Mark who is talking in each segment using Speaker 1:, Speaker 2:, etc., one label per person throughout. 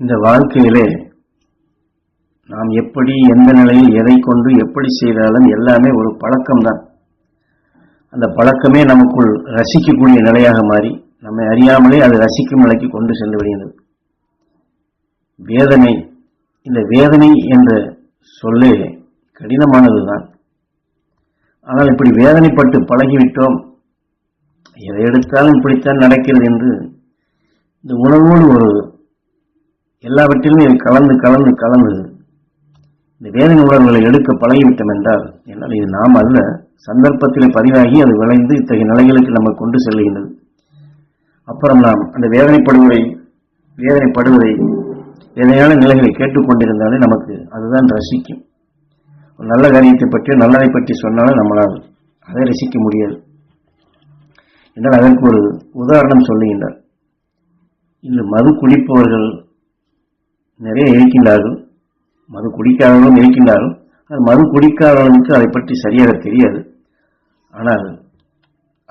Speaker 1: இந்த வாழ்க்கையிலே நாம் எப்படி எந்த நிலையில் எதை கொண்டு எப்படி செய்தாலும் எல்லாமே ஒரு பழக்கம்தான். அந்த பழக்கமே நமக்குள் ரசிக்கக்கூடிய நிலையாக மாறி நம்மை அறியாமலே அது ரசிக்கும் நிலைக்கு கொண்டு சென்று விடுகிறது வேதனை இந்த வேதனை என்ற சொல்லே கடினமானதுதான். ஆனால் இப்படி வேதனைப்பட்டு பழகிவிட்டோம் எதை எடுத்தாலும் இப்படித்தான் நடக்கிறது என்று இந்த உணவோடு ஒரு எல்லாவற்றிலும் இது கலந்து கலந்து கலந்து இந்த வேதனை உணர்வுகளை எடுக்க பழகிவிட்டோம் என்றால் என்னால் இது நாம் அல்ல சந்தர்ப்பத்தில் பதிவாகி அது விளைந்து இத்தகைய நிலைகளுக்கு நம்ம கொண்டு செல்கின்றது. அப்புறம் நாம் அந்த வேதனைப்படுவதை வேதனைப்படுவதை வேதனையான நிலைகளை கேட்டுக்கொண்டிருந்தாலே நமக்கு அதுதான் ரசிக்கும். ஒரு நல்ல காரியத்தை பற்றி நல்லதை பற்றி சொன்னாலும் நம்மளால் அதை ரசிக்க முடியாது. என்றால் அதற்கு ஒரு உதாரணம் சொல்லுகின்றார். இன்று மது குடிப்பவர்கள் நிறைய இருக்கின்றார்கள். மது குடிக்காதவர்களும் இருக்கின்றார்கள். அது மது குடிக்காதவர்களுக்கு அதை பற்றி சரியாக தெரியாது. ஆனால்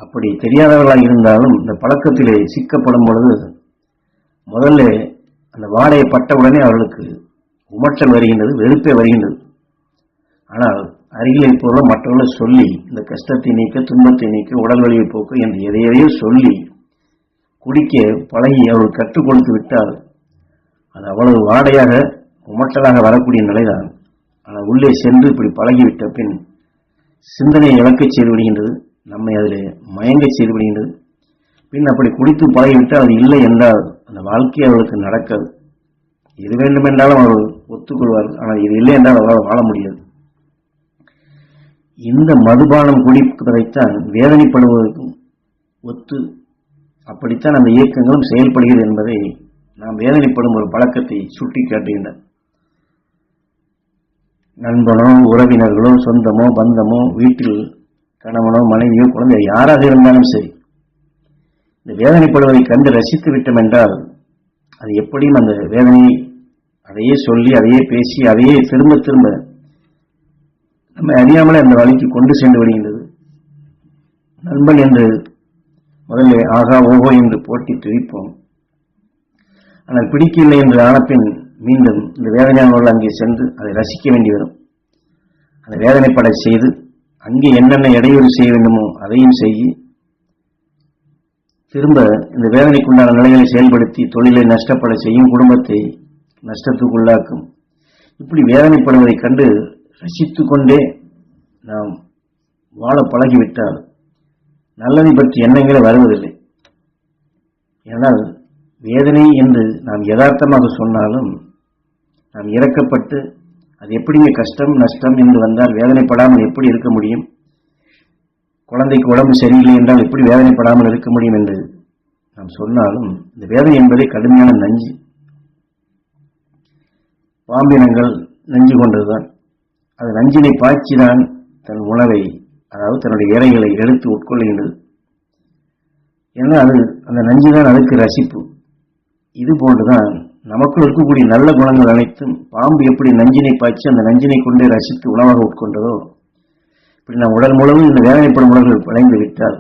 Speaker 1: அப்படி தெரியாதவர்களாக இருந்தாலும் இந்த பழக்கத்திலே சிக்கப்படும் பொழுது முதல்ல அந்த வாடையை பட்டவுடனே அவர்களுக்கு உமற்றல் வருகின்றது வெறுப்பே வருகின்றது. ஆனால் அருகில் இருப்பவர்கள் மற்றவர்களை சொல்லி இந்த கஷ்டத்தை நீக்க துன்பத்தை நீக்க உடல் வலியை போக்கு என்று எதையதையோ சொல்லி குடிக்க பழகி அவர்கள் கற்றுக் கொடுத்து விட்டால் அது அவ்வளவு வாடையாக உமட்டலாக வரக்கூடிய நிலைதான். ஆனால் உள்ளே சென்று இப்படி பழகிவிட்ட பின் சிந்தனையை இழக்கச் செய்து விடுகின்றது. நம்மை அதில் மயங்கச் செய்து விடுகின்றது. பின் அப்படி குடித்து பழகிவிட்டால் அது இல்லை என்றால் அந்த வாழ்க்கை அவர்களுக்கு நடக்காது. எது வேண்டுமென்றாலும் அவர்கள் ஒத்துக்கொள்வார்கள் ஆனால் இது இல்லை என்றால் அவரால் வாழ முடியாது. இந்த மதுபானம் குடிப்பதைத்தான் வேதனைப்படுவதற்கும் ஒத்து அப்படித்தான் அந்த இயக்கங்களும் செயல்படுகிறது என்பதை நாம் வேதனைப்படும் ஒரு பழக்கத்தை சுட்டி காட்டுகின்றன நண்பனோ உறவினர்களோ சொந்தமோ பந்தமோ வீட்டில் கணவனோ மனைவியோ குழந்தை யாராக இருந்தாலும் சரி இந்த வேதனைப்படுவதை கண்டு ரசித்து விட்டோம் என்றால் அது எப்படியும் அந்த வேதனையை அதையே சொல்லி அதையே பேசி அதையே திரும்ப திரும்ப நம்ம அறியாமலே அந்த வழிக்கு கொண்டு சென்று விடுகின்றது. நண்பன் என்று முதல்ல ஆகா ஓஹோ என்று போட்டி துதிப்போம் ஆனால் பிடிக்கவில்லை என்று ஆனப்பின் மீண்டும் இந்த வேதனையானவர்கள் அங்கே சென்று அதை ரசிக்க வேண்டி வரும். அந்த வேதனைப்பட செய்து அங்கே என்னென்ன இடையூறு செய்ய வேண்டுமோ அதையும் செய்ய திரும்ப இந்த வேதனைக்குண்டான நிலைகளை செயல்படுத்தி தொழிலை நஷ்டப்பட செய்யும் குடும்பத்தை நஷ்டத்துக்குள்ளாக்கும். இப்படி வேதனைப்படுவதைக் கண்டு ரசித்து கொண்டே நாம் வாழ பழகிவிட்டால் நல்லதை பற்றி எண்ணங்களே வருவதில்லை. ஏனால் வேதனை என்று நாம் யதார்த்தமாக சொன்னாலும் நாம் இறக்கப்பட்டு அது எப்படிங்க கஷ்டம் நஷ்டம் என்று வந்தால் வேதனைப்படாமல் எப்படி இருக்க முடியும்? குழந்தைக்கு உடம்பு சரியில்லை என்றால் எப்படி வேதனைப்படாமல் இருக்க முடியும் என்று நாம் சொன்னாலும் இந்த வேதனை என்பதை கடுமையான நஞ்சு. பாம்பினங்கள் நஞ்சு கொண்டதுதான். அது நஞ்சினை பாய்ச்சிதான் தன் உணவை அதாவது தன்னுடைய இறைகளை எடுத்து உட்கொள்கின்றது. ஏன்னா அது அந்த நஞ்சு தான் அதுக்கு ரசிப்பு. இது போன்றுதான் நமக்குள் இருக்கக்கூடிய நல்ல குணங்கள் அனைத்தும் பாம்பு எப்படி நஞ்சினை பாய்ச்சி அந்த நஞ்சினை கொண்டே ரசித்து உணவாக உட்கொண்டதோ இப்படி நம் உடல் மூலமும் இந்த வேதனைப்படும் உணர்வுகள் விளைந்து விட்டால்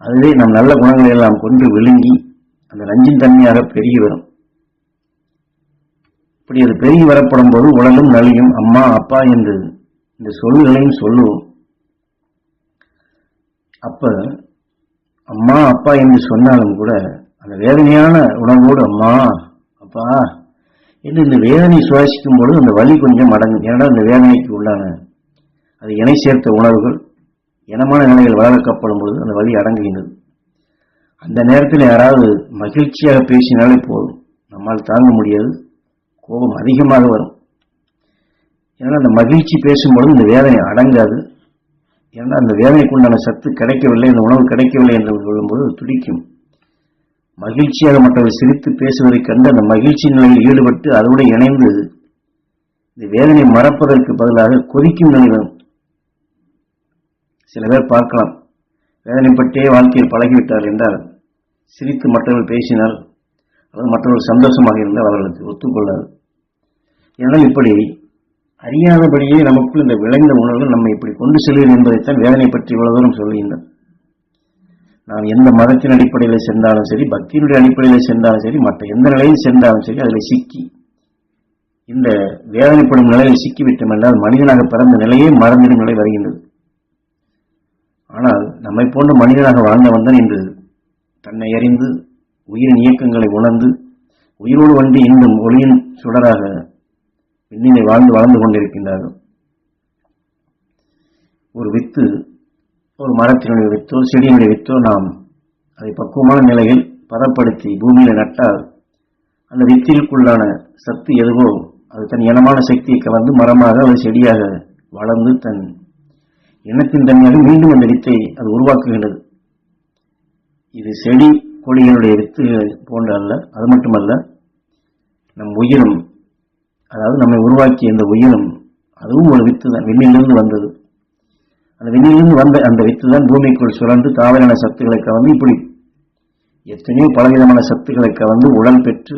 Speaker 1: அதுவே நம் நல்ல குணங்களை எல்லாம் கொண்டு விழுங்கி அந்த நஞ்சின் தன்மையாக பெருகி வரும். இப்படி அது பெருகி வரப்படும் போது உடலும் நலியும் அம்மா அப்பா என்று இந்த சொல்லுகளையும் சொல்லுவோம். அப்ப அம்மா அப்பா என்று சொன்னாலும் கூட அந்த வேதனையான உணவோடு அம்மா அப்பா என்று இந்த வேதனை சுவாசிக்கும் பொழுது அந்த வலி கொஞ்சம் அடங்கும். ஏன்னா இந்த வேதனைக்கு உள்ளான? அது இணை சேர்த்த உணர்வுகள் இனமான நிலைகள் வளர்க்கப்படும் பொழுது அந்த வலி அடங்குகின்றது. அந்த நேரத்தில் யாராவது மகிழ்ச்சியாக பேசினாலே போதும். நம்மால் தாங்க முடியாது. கோபம் அதிகமாக வரும். ஏன்னா அந்த மகிழ்ச்சி பேசும்பொழுது இந்த வேதனை அடங்காது. ஏன்னா அந்த வேதனைக்கு உண்டான சத்து கிடைக்கவில்லை இந்த உணவு கிடைக்கவில்லை என்று சொல்லும்போது துடிக்கும். மகிழ்ச்சியாக மற்றவர்கள் சிரித்து பேசுவதை கண்டு அந்த மகிழ்ச்சி நிலையில் ஈடுபட்டு அதோடு இணைந்து இந்த வேதனை மறப்பதற்கு பதிலாக கொதிக்கும் நிலை வரும். சில பேர் பார்க்கலாம். வேதனைப்பட்டே வாழ்க்கையில் பழகிவிட்டார் என்றால் சிரித்து மற்றவர்கள் பேசினால் அல்லது மற்றவர்கள் சந்தோஷமாக இருந்தால் அவர்களுக்கு ஒத்துக்கொள்ளாது. ஏனால் இப்படி அறியாதபடியே நமக்குள் இந்த விளைந்த உணர்வு நம்மை இப்படி கொண்டு செல்கிறது என்பதைத்தான் வேதனை பற்றி இவ்வளவு தூரம் சொல்லுகின்றன நாம் எந்த மதத்தின் அடிப்படையில் சென்றாலும் சரி பக்தியினுடைய அடிப்படையில் சென்றாலும் சரி மற்ற எந்த நிலையில் சென்றாலும் சரி அதில் சிக்கி. இந்த வேதனைப்படும் நிலையில் சிக்கிவிட்டோம் என்றால் மனிதனாக பிறந்த நிலையே மறந்திடும் நிலை வருகின்றது. ஆனால் நம்மை போன்ற மனிதனாக வாழ்ந்தவன் தான் இன்று தன்னை அறிந்து உயிரின் இயக்கங்களை உணர்ந்து உயிரோடு வண்டி இன்னும் ஒளியின் சுடராக விண்ணினை வாழ்ந்து வளர்ந்து கொண்டிருக்கின்றார்கள். ஒரு வித்து ஒரு மரத்தினுடைய வித்தோ செடியினுடைய வித்தோ நாம் அதை பக்குவமான நிலையில் பதப்படுத்தி பூமியில் நட்டால் அந்த வித்திற்குள்ளான சத்து எதுவோ அது தன் இனமான சக்தியை கலந்து மரமாக அது செடியாக வளர்ந்து தன் இனத்தின் தன்மையாக மீண்டும் அந்த வித்தை அது உருவாக்குகின்றது. இது செடி கொடிகளுடைய வித்து போன்ற அல்ல அது மட்டுமல்ல நம் உயிரும் அதாவது நம்மை உருவாக்கிய இந்த உயிரும் அதுவும் ஒரு வித்து தான் விண்ணிலிருந்து வந்தது. அந்த விண்ணிலிருந்து வந்த அந்த வித்து தான் பூமிக்குள் சுழன்று தாவரான சத்துக்களை கவர்ந்து இப்படி எத்தனையோ பலவிதமான சத்துக்களை கவர்ந்து உடல் பெற்று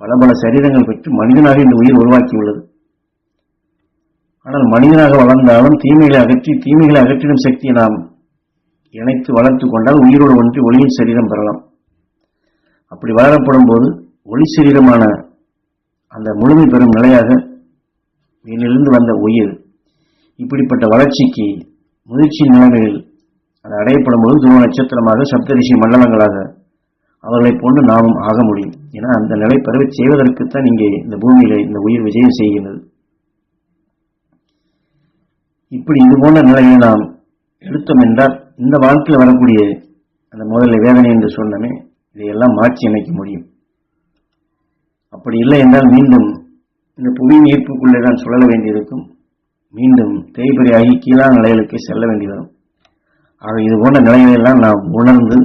Speaker 1: பல பல சரீரங்கள் பெற்று மனிதனாக இந்த உயிர் உருவாக்கியுள்ளது. ஆனால் மனிதனாக வளர்ந்தாலும் தீமைகளை அகற்றி தீமைகளை அகற்றிடும் சக்தியை நாம் இணைத்து வளர்த்து கொண்டால் உயிரோடு ஒன்றி ஒளியின் சரீரம் பெறலாம். அப்படி வளரப்படும் போது ஒளி சரீரமான அந்த முழுமை பெறும் நிலையாக வீணிலிருந்து வந்த உயிர் இப்படிப்பட்ட வளர்ச்சிக்கு முதிர்ச்சி நிலங்களில் அது அடையப்படும் போது துருவ நட்சத்திரமாக சப்தரிஷி மண்டலங்களாக அவர்களைப் போன்று நாமும் ஆக முடியும். ஏன்னா அந்த நிலை பெறவை செய்வதற்குத்தான் இங்கே இந்த பூமியில இந்த உயிர் விஜயம் செய்கின்றது. இப்படி இது போன்ற நிலையை நாம் எடுத்தோம் என்றால் இந்த வாழ்க்கையில் வரக்கூடிய அந்த முதல்ல வேதனை என்று சொன்னமே இதையெல்லாம் மாற்றி அமைக்க முடியும். அப்படி இல்லை என்றால் மீண்டும் இந்த புவி ஈர்ப்புக்குள்ளே தான் சுழல வேண்டியிருக்கும். மீண்டும் தேய்பறியாகி கீழான நிலைகளுக்கு செல்ல வேண்டி வரும் ஆக இது போன்ற நிலைகளெல்லாம் நாம் உணர்ந்து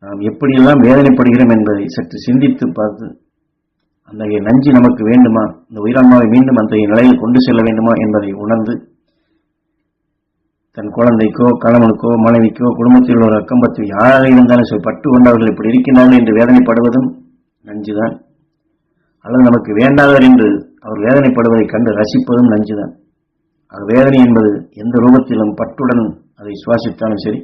Speaker 1: நாம் எப்படியெல்லாம் வேதனைப்படுகிறோம் என்பதை சற்று சிந்தித்து பார்த்து அந்த நஞ்சு நமக்கு வேண்டுமா? இந்த உயிரம்மாவை மீண்டும் அந்த நிலையில் கொண்டு செல்ல வேண்டுமா என்பதை உணர்ந்து தன் குழந்தைக்கோ கணவனுக்கோ மனைவிக்கோ குடும்பத்தில் உள்ள அக்கம்பத்தில் யாராக இருந்தாலும் சரி பட்டு கொண்டவர்கள் இப்படி இருக்கின்றார்கள் என்று வேதனைப்படுவதும் நஞ்சுதான். அல்லது நமக்கு வேண்டாதவர் என்று அவர் வேதனைப்படுவதைக் கண்டு ரசிப்பதும் நஞ்சுதான். ஆக வேதனை என்பது எந்த ரூபத்திலும் பற்றுடன் அதை சுவாசித்தாலும் சரி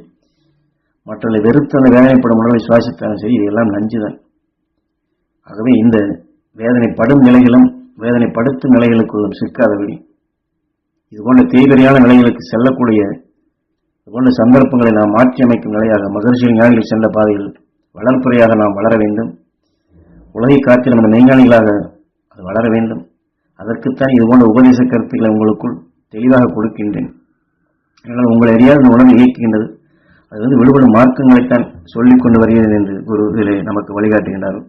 Speaker 1: மற்றவர்களை வெறுத்து அந்த வேதனைப்படும் உணர்வை சுவாசித்தாலும் சரி இதெல்லாம் நஞ்சுதான். ஆகவே இந்த வேதனைப்படும் நிலைகளும் வேதனைப்படுத்தும் நிலைகளுக்குள்ளும் சிக்காதபடி இது போன்ற தீவிரையான நிலைகளுக்கு செல்லக்கூடிய இதுபோன்ற சந்தர்ப்பங்களை நாம் மாற்றி அமைக்கும் நிலையாக மகர்ஷி ஞானிகள் சென்ற பாதையில் வளர்ப்புறையாக நாம் வளர வேண்டும். உலகை காத்து நமது மெய்ஞானிகளாக அது வளர வேண்டும். அதற்குத்தான் இது போன்ற உபதேச கருத்துக்களை உங்களுக்குள் தெளிவாக கொடுக்கின்றேன். ஆனால் உங்களை அறியாத இந்த உணர்வு இயக்குகின்றது. அது வந்து விடுபடும் மார்க்கங்களைத்தான் சொல்லிக் கொண்டு வருகிறது என்று குரு இதிலே நமக்கு வழிகாட்டுகின்றார்கள்.